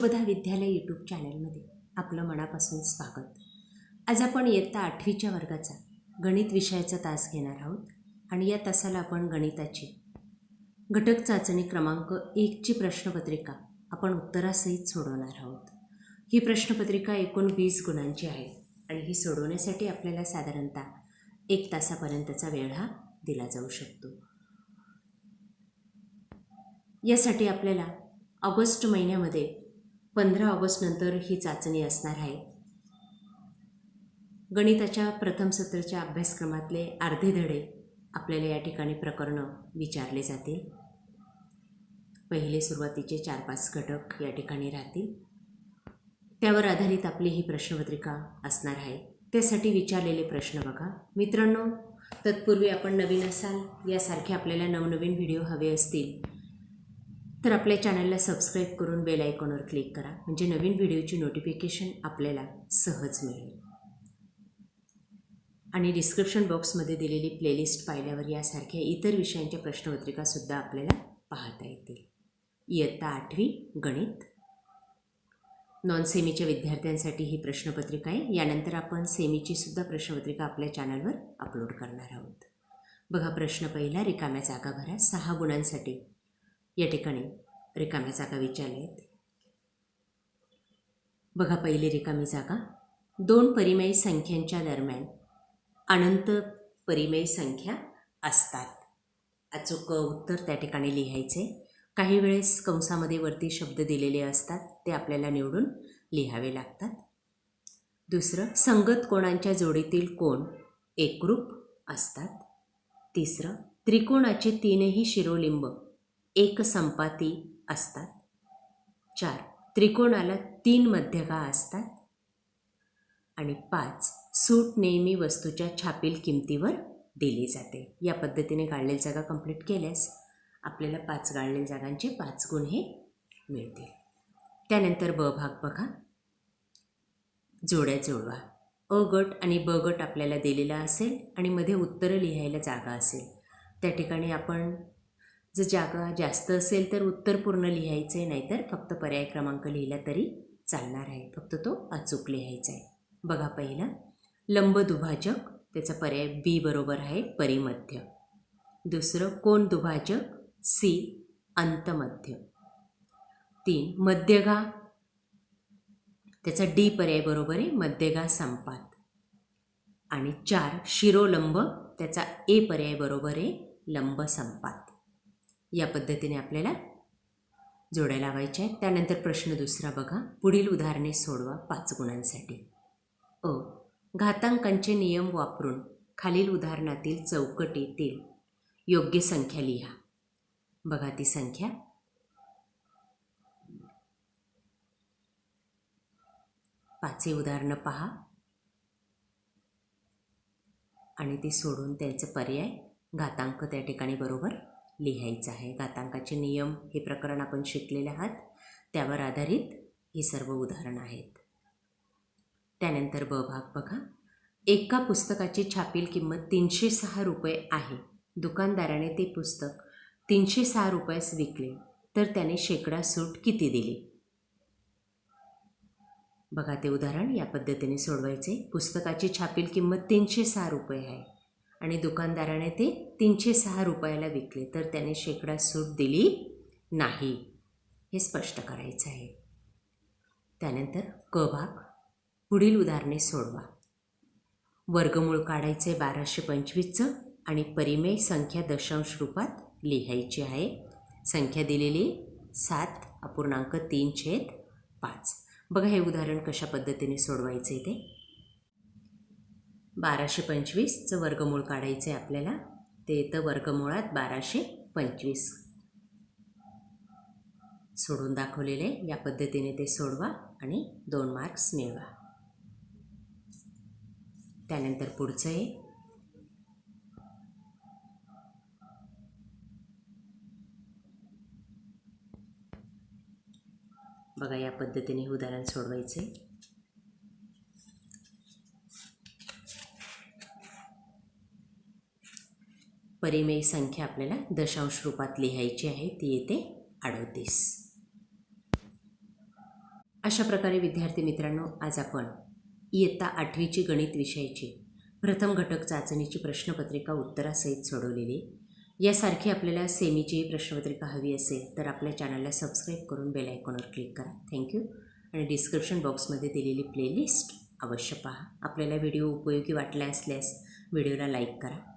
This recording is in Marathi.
शुभदा विद्यालय यूट्यूब चॅनलमध्ये आपलं मनापासून स्वागत. आज आपण इयत्ता आठवीच्या वर्गाचा गणित विषयाचा तास घेणार आहोत आणि या तासाला आपण गणिताची घटक चाचणी क्रमांक एकची प्रश्नपत्रिका आपण उत्तरासहित सोडवणार आहोत. ही प्रश्नपत्रिका एकूण वीस गुणांची आहे आणि ही सोडवण्यासाठी आपल्याला साधारणतः एक तासापर्यंतचा वेळ हा दिला जाऊ शकतो. यासाठी आपल्याला ऑगस्ट महिन्यामध्ये पंधरा ऑगस्टनंतर ही चाचणी असणार आहे. गणिताच्या प्रथम सत्राच्या अभ्यासक्रमातले अर्धे धडे आपल्याला या ठिकाणी प्रकरणं विचारले जातील. पहिले सुरुवातीचे चार पाच घटक या ठिकाणी राहतील. त्यावर आधारित आपली ही प्रश्नपत्रिका असणार आहे. त्यासाठी विचारलेले प्रश्न बघा. मित्रांनो तत्पूर्वी आपण नवीन असाल यासारखे आपल्याला नवनवीन व्हिडिओ हवे असतील तर आपल्या चॅनलला सबस्क्राईब करून बेल आयकॉनवर क्लिक करा म्हणजे नवीन व्हिडिओची नोटिफिकेशन आपल्याला सहज मिळेल. आणि डिस्क्रिप्शन बॉक्समध्ये दिलेली प्लेलिस्ट पाहिल्यावर यासारख्या इतर विषयांच्या प्रश्नपत्रिकासुद्धा आपल्याला पाहता येतील. इयत्ता आठवी गणित. नॉन सेमीच्या विद्यार्थ्यांसाठी ही प्रश्नपत्रिका आहे. यानंतर आपण सेमीची सुद्धा प्रश्नपत्रिका आपल्या चॅनलवर अपलोड करणार आहोत. बघा प्रश्न पहिला रिकाम्या जागा भरा सहा गुणांसाठी या ठिकाणी रिकाम्या जागा विचारल्या आहेत. बघा पहिली रिकामी जागा. दोन परिमेय संख्यांच्या दरम्यान अनंत परिमेय संख्या असतात. अचूक उत्तर त्या ठिकाणी लिहायचे काही वेळेस कंसामध्ये वरती शब्द दिलेले असतात ते आपल्याला निवडून लिहावे लागतात. दुसरं संगत कोणांच्या जोडीतील कोण एकरूप असतात. तिसरं त्रिकोणाचे तीनही शिरोलिंब एक संपाती असतात. चार त्रिकोणाला तीन मध्यगा असतात. आणि पाच सूट नेहमी वस्तूच्या छापील किमतीवर दिली जाते. या पद्धतीने गाळलेल्या जागा कंप्लीट केल्यास आपल्याला पाच गाळलेल्या जागांचे पाच गुण हे मिळतील. त्यानंतर ब भाग बघा. जोड्या जोडवा. अ गट आणि ब गट आपल्याला दिलेला असेल आणि मध्ये उत्तरं लिहायला जागा असेल. त्या ठिकाणी आपण जर जागा जास्त असेल तर उत्तर पूर्ण लिहायचं आहे नाहीतर फक्त पर्याय क्रमांक लिहिला तरी चालणार आहे. फक्त तो अचूक लिहायचा आहे बघा पहिला. लंब दुभाजक त्याचा पर्याय बी बरोबर आहे परिमध्य. दुसरं कोण दुभाजक? सी अंतमध्य. तीन मध्यगा त्याचा डी पर्याय बरोबर आहे मध्यगा संपात. आणि चार शिरोलंब त्याचा ए पर्याय बरोबर आहे लंब संपात. या पद्धतीने आपल्याला जोड्या लावायच्या आहेत. त्यानंतर प्रश्न दुसरा बघा. पुढील उदाहरणे सोडवा पाच गुणांसाठी. अ. घातांकांचे नियम वापरून खालील उदाहरणातील चौकटीतील योग्य संख्या लिहा. बघा ती संख्या. पाचही उदाहरणं पहा. आणि ती सोडून त्यांचे पर्याय घातांक त्या ठिकाणी बरोबर लिहायचं आहे. घातांकाचे नियम हे प्रकरण आपण शिकलेले आहात. त्यावर आधारित ही सर्व उदाहरणं आहेत. त्यानंतर ब भाग बघा. एका पुस्तकाची छापील किंमत तीनशे सहा रुपये आहे. दुकानदाराने ते पुस्तक तीनशे सहा रुपयास विकले. तर त्याने शेकडा सूट किती दिली? बघा ते उदाहरण. या पद्धतीने सोडवायचे. पुस्तकाची छापील किंमत तीनशे सहा रुपये आहे. आणि दुकानदाराने ते तीनशे सहा रुपयाला विकले. तर त्याने शेकडा सूट दिली नाही. हे स्पष्ट करायचं आहे. त्यानंतर क भाग पुढील उदाहरणे सोडवा. वर्गमूळ काढायचे बाराशे पंचवीसचं आणि परिमेय संख्या दशांश रूपात लिहायची आहे. संख्या दिलेली सात अपूर्णांक तीन छेद पाच. बघा हे उदाहरण कशा पद्धतीने सोडवायचे ते? बाराशे पंचवीसचं वर्गमूळ काढायचं आहे आपल्याला. ते येतं वर्गमुळात बाराशे पंचवीस. सोडून दाखवलेले या पद्धतीने ते सोडवा आणि दोन मार्क्स मिळवा. त्यानंतर पुढचं आहे बघा या पद्धतीने उदाहरण सोडवायचं आहे परिमेय संख्या आपल्याला दशांश रूपात लिहायची आहे ती येते अडोतीस. अशा प्रकारे विद्यार्थी मित्रांनो आज आपण इयत्ता आठवीची गणित विषयाची प्रथम घटक चाचणीची प्रश्नपत्रिका उत्तरासहित सोडवलेली यासारखी आपल्याला सेमीची प्रश्नपत्रिका हवी असेल तर आपल्या चॅनलला सबस्क्राईब करून बेल आयकॉनवर क्लिक करा. थँक्यू आणि डिस्क्रिप्शन बॉक्समध्ये दिलेली प्लेलिस्ट अवश्य पहा. आपल्याला व्हिडिओ उपयोगी वाटला असल्यास व्हिडिओला लाईक करा.